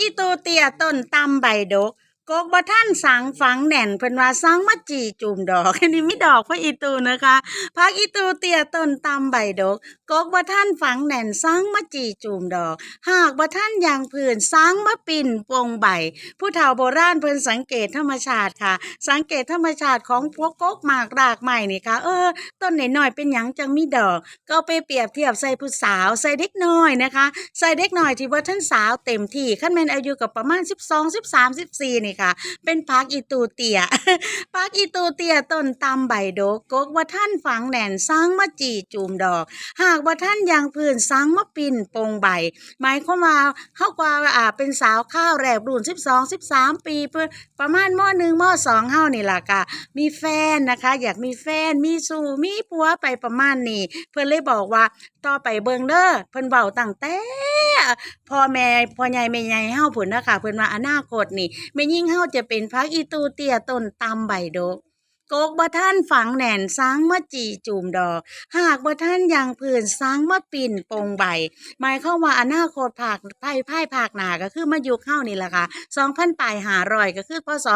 อีตูเตียต้นตำใบดก กกบ่ท่านสังฝังแน่นเพิ่นว่าสังมาจีจุ่มดอกอันนี้ไมีดอกพระอีตูนะคะพักอีตูเตียต้นตำใบดกกกบ่ท่านฝังแน่นสังมาจีจุ่มดอก หากบ่ท่านยางผื่นสังมาปิ่นปงใบ ผู้เฒ่าโบราณเพิ่นสังเกตธรรมชาติค่ะ สังเกตธรรมชาติของพวกกกหมากรากใหม่นี่ค่ะ เออ ต้นน้อยเป็นหยังจังมีดอก ก็ไปเปรียบเทียบใส่ผู้สาวใส่เด็กน้อยนะคะ ใส่เด็กน้อยที่ว่าท่านสาวเต็มที่ขั้นแม่นอายุกับประมาณ 12 13 14นี่ค่ะ เป็นพักอีตูเตียพักอีตูเตียต้นตำใบโดกกว่าท่านฝังแหน่นสร้างมาจีจูมดอก หากว่าท่านยางพื้นสร้างมาปิ่นปงใบ หมายความว่าเฮากว่าอ่าเป็นสาวข้าวแรบรุ่น12 13ปีเพื่อประมาณมหนึ่งมสองเฮานี่ล่ะค่ะ มีแฟนนะคะ อยากมีแฟนมีสู่มีผัวไปประมาณนี้ เพื่อนเลยบอกว่าต่อไปเบิงเด้อเพิ่นเว้าตั้งแต่ พ่อแม่พ่อใหญ่แม่ใหญ่เฮาพุ่นนะคะเพิ่นว่าอนาคตนี่แม่ยิ่งเฮาจะเป็นพักอีตูเตียต้นตำใบดกกกบ่ท่านฝังแหน่นสร้างมาจีจูมดอก หากบ่ท่านยังพื้นสร้างมาปิ่นปงใบ หมายควาว่าอนาคตภาคไพ่ไพ่ภาคหนาก็คือมายุคเฮานี่แหละค่ะ2,000ปลาย500ก็คือพศ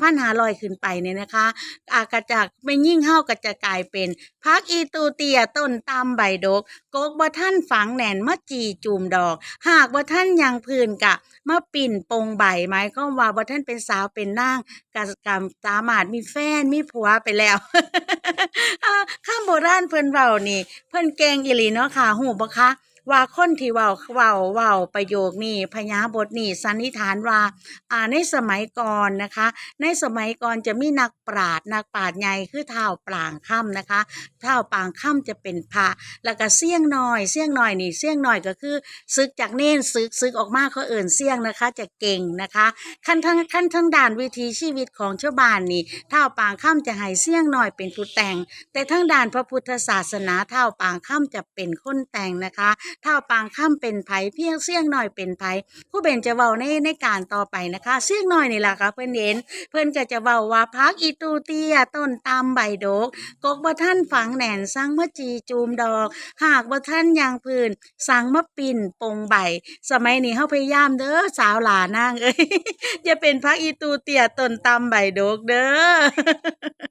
2,500ขึ้นไปเนี่ยนะคะ อากระจากไม่ยิ่งเฮาก็จะกลายเป็น พักอีตูเตียต้นตามใบดกกกบ่ท่านฝังแหนนมะจีจูมดอก หากบ่ท่านยังพื้นกะมะปิ่นปงใบไม้ก็วามว่าบ่ท่านเป็นสาวเป็นนางกะกรรมสามารถมีแฟนมีผัวไปแล้วอ่าข้ามโบราณเพิ่นเบานี่ เพิ่นเก่งอีหลีเนาะค่ะหูบ่คะ ว่าคนที่เว้าเว้าเว้าประโยคนี้พยาบทนี้สันนิษฐานว่าอ่าในสมัยก่อนนะคะ ในสมัยก่อนจะมีนักปราชญ์นักปราชญ์ใหญ่คือเท้าปลางค่ำนะคะเท้าปลางค่ำจะเป็นพระแล้วก็เสี่ยงน้อยเสี่ยงน้อยนี่เสี่ยงน้อยก็คือซึกจากเน้นซึกซึกออกมาเขาเอิ่นเสี่ยงนะคะ จะเก่งนะคะขั้นทั้งขั้นทั้งด่านวิถีชีวิตของชาวบ้านนี่เท้าปางค่ำจะให้เสี่ยงน้อยเป็นผู้แต่ง แต่ทั้งด่านพระพุทธศาสนาเท้าปางค่ำจะเป็นคนแต่งนะคะเท้าปางค่ำเป็นไผเพียงเสี่ยงหน่อยเป็นไผผู้เบนจะเว้าในในการต่อไปนะคะ เสี่ยงหน่อยนี่ล่ะค่ะเพิ่อนเห็นเพิ่อนก็จะเว้าว่าพักอีตูเตียต้นตามใบดกกกบ่ท่านฝังแหน่นสังมะจีจูมดอก หากบ่ท่านยางพื้นสังมะปิ่นปงใบ สมัยนี้เฮาพยายามเด้อสาวหลานางเอ้ยอย่าเป็นพักอีตูเตียต้นตามใบดกเด้อ